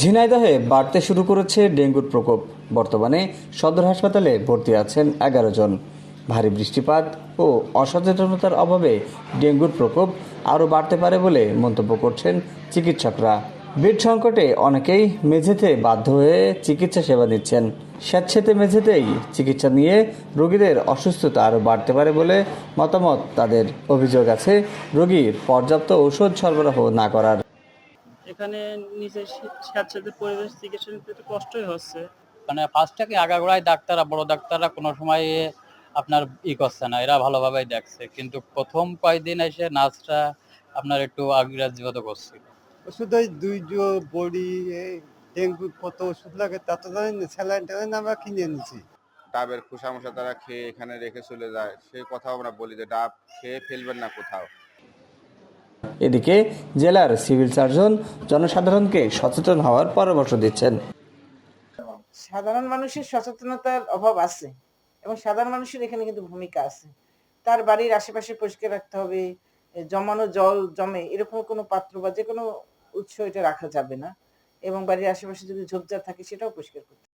ঝিনাইদহে বাড়তে শুরু করেছে ডেঙ্গুর প্রকোপ। বর্তমানে সদর হাসপাতালে ভর্তি আছেন এগারো জন। ভারী বৃষ্টিপাত ও অসচেতনতার অভাবে ডেঙ্গুর প্রকোপ আরও বাড়তে পারে বলে মন্তব্য করছেন চিকিৎসকরা। বেড সংকটে অনেকেই মেঝেতে বাধ্য হয়ে চিকিৎসা সেবা নিচ্ছেন স্যাঁতসেতে মেঝেতেই চিকিৎসা নিয়ে রোগীদের অসুস্থতা আরও বাড়তে পারে বলে মতামত তাদের। অভিযোগ আছে, রোগীর পর্যাপ্ত ঔষধ সরবরাহ না করার। এখানে নিচে স্যাঁতস্যাঁতে পরিবেশ চিকিৎসা নিতে একটু কষ্টই হচ্ছে। মানে ফার্স্ট থেকে আগাগোড়ায় ডাক্তাররা বড় ডাক্তাররা কোনো সময় আপনার ই করছে না এরা ভালোভাবেই দেখছে। কিন্তু প্রথম কয়েকদিন এসে নার্সরা আপনার একটু আগ্রাহ্যত করছিল ওষুধ ওই দুই জো বড়ি ডেঙ্গু কত ওষুধ লাগে তা তো জানি না স্যালাইন ট্যালাইন আমরা কিনে এনেছি। ডাবের খোসা মশা তারা খেয়ে এখানে রেখে চলে যায় সেই কথাও আমরা বলি যে ডাব খেয়ে ফেলবেন না কোথাও। এদিকে জেলার সিভিল সার্জন জনসাধারণকে সচেতন হওয়ার পরামর্শ দিচ্ছেন সাধারণ মানুষের সচেতনতার অভাব আছে এবং সাধারণ মানুষের এখানে কিন্তু ভূমিকা আছে তার বাড়ির আশেপাশে পরিষ্কার রাখতে হবে জমানো জল জমে এরকম কোনো পাত্র বা যে কোনো উৎস এটা রাখা যাবে না এবং বাড়ির আশেপাশে যদি ঝোপঝাড় থাকে সেটাও পরিষ্কার করতে।